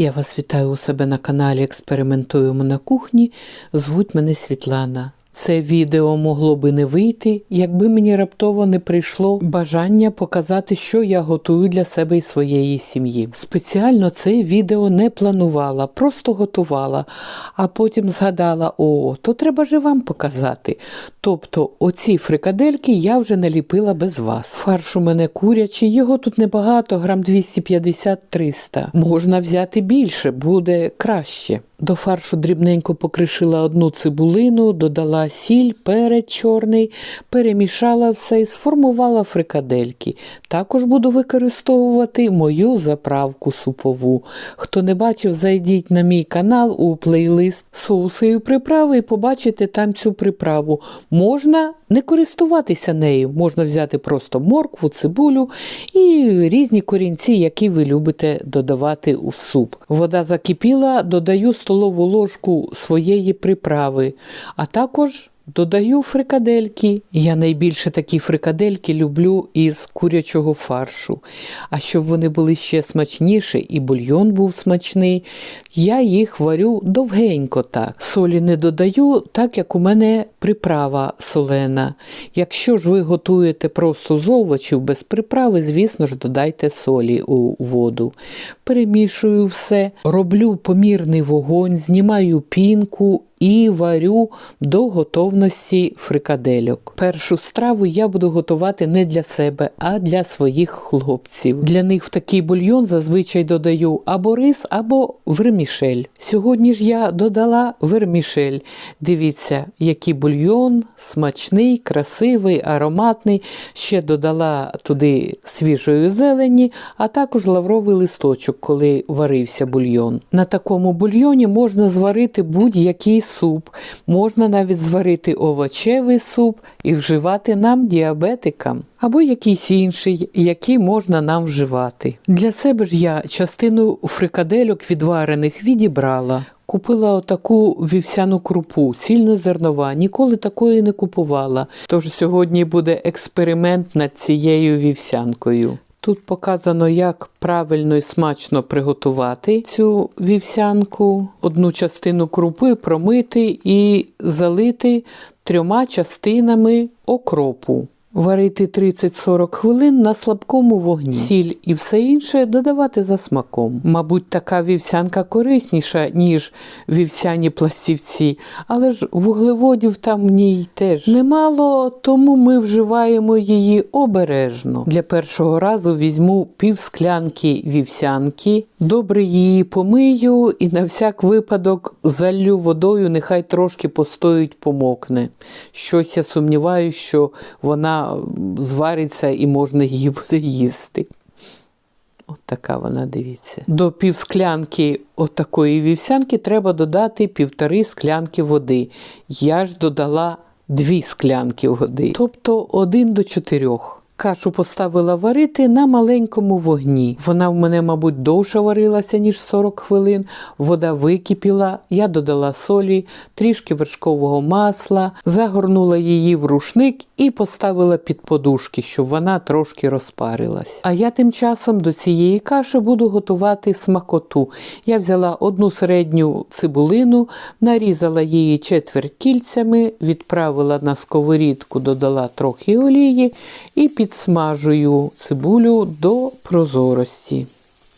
Я вас вітаю у себе на каналі Експериментуємо на кухні. Звуть мене Світлана. Це відео могло би не вийти, якби мені раптово не прийшло бажання показати, що я готую для себе і своєї сім'ї. Спеціально це відео не планувала, просто готувала, а потім згадала: о, то треба же вам показати. Тобто, оці фрикадельки я вже наліпила без вас. Фарш у мене курячий, його тут небагато, грам 250-300. Можна взяти більше, буде краще. До фаршу дрібненько покришила одну цибулину, додала сіль, перець чорний, перемішала все і сформувала фрикадельки. Також буду використовувати мою заправку супову. Хто не бачив, зайдіть на мій канал у плейлист соуси і приправи і побачите там цю приправу. Можна не користуватися нею, можна взяти просто моркву, цибулю і різні корінці, які ви любите додавати у суп. Вода закипіла, додаю столову ложку своєї приправи, а також Додаю фрикадельки. Я найбільше такі фрикадельки люблю із курячого фаршу. А щоб вони були ще смачніші і бульйон був смачний, я їх варю довгенько так. Солі не додаю, так як у мене приправа солена. Якщо ж ви готуєте просто з овочів без приправи, звісно ж, додайте солі у воду. Перемішую все, роблю помірний вогонь, знімаю пінку і варю до готовності фрикадельок. Першу страву я буду готувати не для себе, а для своїх хлопців. Для них в такий бульйон зазвичай додаю або рис, або вермішель. Сьогодні ж я додала вермішель. Дивіться, який бульйон смачний, красивий, ароматний. Ще додала туди свіжої зелені, а також лавровий листочок, коли варився бульйон. На такому бульйоні можна зварити будь-який суп, можна навіть зварити овочевий суп і вживати нам діабетикам. Або якийсь інший, який можна нам вживати. Для себе ж я частину фрикадельок відварених відібрала. Купила отаку вівсяну крупу, цільнозернова, ніколи такої не купувала. Тож сьогодні буде експеримент над цією вівсянкою. Тут показано, як правильно і смачно приготувати цю вівсянку. Одну частину крупи промити і залити трьома частинами окропу. Варити 30-40 хвилин на слабкому вогні. Сіль і все інше додавати за смаком. Мабуть, така вівсянка корисніша, ніж вівсяні пластівці, але ж вуглеводів там в ній теж немало, тому ми вживаємо її обережно. Для першого разу візьму пів склянки вівсянки, добре її помию і на всяк випадок заллю водою, нехай трошки постоїть, помокне. Щось я сумніваюся, що вона звариться і можна її буде їсти. От така вона, дивіться. До півсклянки отакої вівсянки треба додати півтори склянки води. Я ж додала дві склянки води, тобто один до чотирьох. Кашу поставила варити на маленькому вогні. Вона в мене, мабуть, довше варилася, ніж 40 хвилин. Вода википіла, я додала солі, трішки вершкового масла, загорнула її в рушник і поставила під подушки, щоб вона трошки розпарилась. А я тим часом до цієї каші буду готувати смакоту. Я взяла одну середню цибулину, нарізала її четверть кільцями, відправила на сковорідку, додала трохи олії і під підсмажую цибулю до прозорості.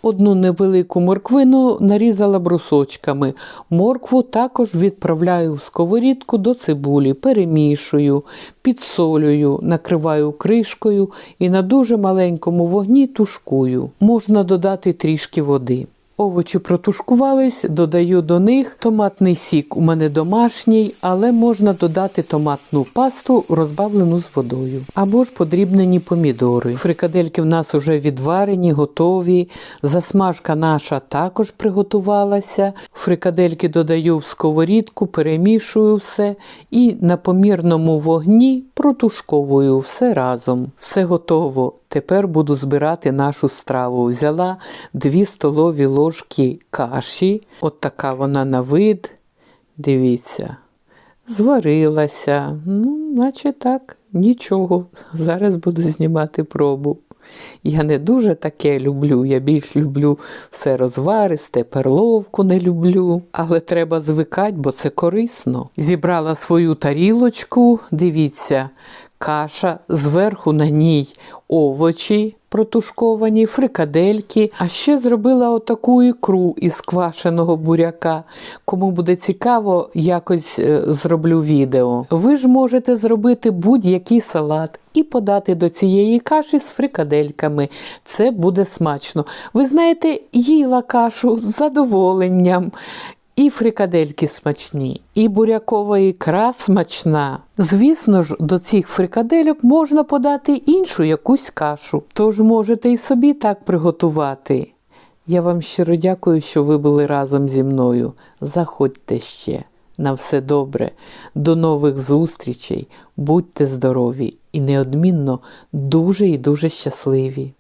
Одну невелику морквину нарізала брусочками. Моркву також відправляю в сковорідку до цибулі, перемішую, підсолюю, накриваю кришкою і на дуже маленькому вогні тушкую. Можна додати трішки води. Овочі протушкувались, додаю до них томатний сік. У мене домашній, але можна додати томатну пасту, розбавлену з водою. Або ж подрібнені помідори. Фрикадельки в нас вже відварені, готові. Засмажка наша також приготувалася. Фрикадельки додаю в сковорідку, перемішую все і на помірному вогні протушковую все разом. Все готово. Тепер буду збирати нашу страву. Взяла 2 столові ложки каші, от така вона на вид. Дивіться, зварилася. Ну, наче так, нічого. Зараз буду знімати пробу. Я не дуже таке люблю. Я більш люблю все розваристе, перловку не люблю. Але треба звикати, бо це корисно. Зібрала свою тарілочку, дивіться, каша, зверху на ній овочі протушковані, фрикадельки, а ще зробила отаку ікру із квашеного буряка. Кому буде цікаво, якось е, зроблю відео. Ви ж можете зробити будь-який салат і подати до цієї каші з фрикадельками. Це буде смачно. Ви знаєте, їла кашу з задоволенням. І фрикадельки смачні, і бурякова ікра смачна. Звісно ж, до цих фрикадельок можна подати іншу якусь кашу, тож можете і собі так приготувати. Я вам щиро дякую, що ви були разом зі мною. Заходьте ще. На все добре, до нових зустрічей, будьте здорові і неодмінно дуже і дуже щасливі.